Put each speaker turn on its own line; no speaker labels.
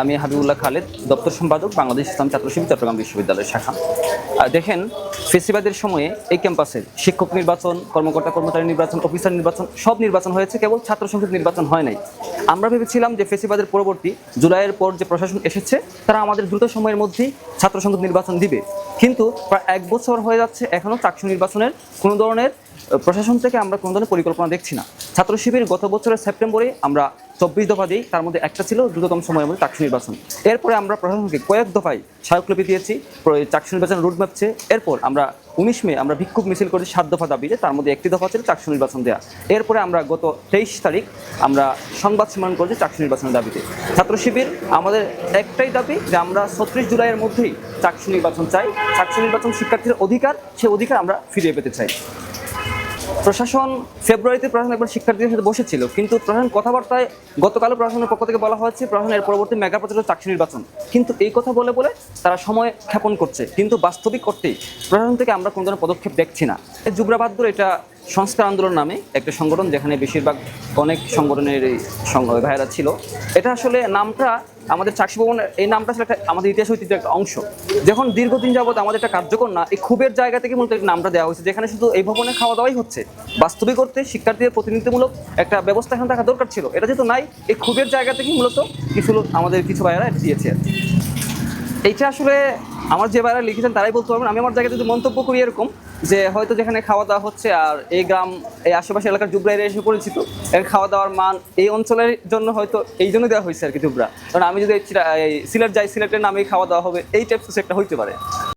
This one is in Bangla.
আমি হাবিবুল্লাহ খালেদ, দপ্তর সম্পাদক, বাংলাদেশ ইসলাম ছাত্র শিবির, চট্টগ্রাম বিশ্ববিদ্যালয়ের শাখা। আর দেখেন ফেসিবাদের সময়ে এই ক্যাম্পাসে শিক্ষক নির্বাচন, কর্মকর্তা, কর্মচারী নির্বাচন, অফিসার নির্বাচন, সব নির্বাচন হয়েছে, কেবল ছাত্র সংসদ নির্বাচন হয় নাই। আমরা ভেবেছিলাম যে ফেসিবাদের পরবর্তী জুলাইয়ের পর যে প্রশাসন এসেছে, তারা আমাদের দ্রুত সময়ের মধ্যেই ছাত্র সংসদ নির্বাচন দিবে। কিন্তু প্রায় এক বছর হয়ে যাচ্ছে এখনও চাকসু নির্বাচনের কোনো ধরনের প্রশাসন থেকে আমরা কোনো ধরনের পরিকল্পনা দেখছি না। ছাত্র শিবির গত বছরের সেপ্টেম্বরে আমরা চব্বিশ দফা দিই তার মধ্যে একটা ছিল দ্রুততম সময়ের মধ্যে চাকসু নির্বাচন। এরপরে আমরা প্রশাসনকে কয়েক দফায় স্মারকলিপি দিয়েছি চাকসু নির্বাচন রুটম্যাপ চেয়ে। এরপর আমরা উনিশ মে আমরা বিক্ষোভ মিছিল করেছি সাত দফা দাবিতে, তার মধ্যে একটি দফা ছিল চাকসু নির্বাচন দেওয়া এরপরে আমরা গত তেইশ তারিখ আমরা সংবাদ সম্মেলন করেছি চাকসু নির্বাচনের দাবিতে। ছাত্র শিবির, আমাদের একটাই দাবি যে আমরা ছত্রিশ জুলাইয়ের মধ্যেই চাকসু নির্বাচন চাই। চাকসু নির্বাচন শিক্ষার্থীর অধিকার, সে অধিকার আমরা ফিরিয়ে পেতে চাই। প্রশাসন ফেব্রুয়ারিতে প্রশাসন একবার শিক্ষার্থীদের সাথে বসেছিল, কিন্তু প্রশাসন কথাবার্তায় গতকালও প্রশাসনের পক্ষ থেকে বলা হয়েছে প্রশাসন এর পরবর্তী মেগা প্রচার চাকরি নির্বাচন। কিন্তু এই কথা বলে বলে তারা সময় ক্ষেপণ করছে, কিন্তু বাস্তবিক করতেই প্রশাসন থেকে আমরা কোনো ধরনের পদক্ষেপ দেখছি না। এই যুবরাবাদ্দুর এটা সংস্কার আন্দোলন নামে একটা সংগঠন, যেখানে বেশিরভাগ অনেক সংগঠনের ভাইয়েরা ছিল। এটা আসলে নামটা আমাদের চাকসি ভবনের এই নামটা আসলে একটা আমাদের ইতিহাস ঐতিহ্যের একটা অংশ। যখন দীর্ঘদিন যাবত আমাদের একটা কার্যকর না, এই ক্ষোভের জায়গা থেকে মূলত নামটা দেওয়া হয়েছে, যেখানে শুধু এই ভবনে খাওয়া দাওয়াই হচ্ছে। বাস্তবিক করতে শিক্ষার্থীদের প্রতিনিধিত্বমূলক একটা ব্যবস্থা এখানে থাকা দরকার ছিল। এটা যেহেতু নাই, এই ক্ষোভের জায়গা থেকেই মূলত কিছু আমাদের কিছু ভাইয়েরা এটা দিয়েছে আর। এইটা আসলে আমার যে ভাইরা লিখেছেন, তারাই বলতে পারবেন। আমি আমার জায়গায় যদি মন্তব্য করি এরকম, যে হয়তো যেখানে খাওয়া দাওয়া হচ্ছে আর এই গ্রাম, এই আশেপাশে এলাকার জুবরা এরিয়া এসে পরিচিত, এর খাওয়া দাওয়ার মান এই অঞ্চলের জন্য হয়তো এই জন্য দেওয়া হয়েছে আর কি জুবরা। কারণ আমি যদি সিলেট যাই, সিলেটের নামেই খাওয়া দাওয়া হবে, এই টাইপস একটা হইতে পারে।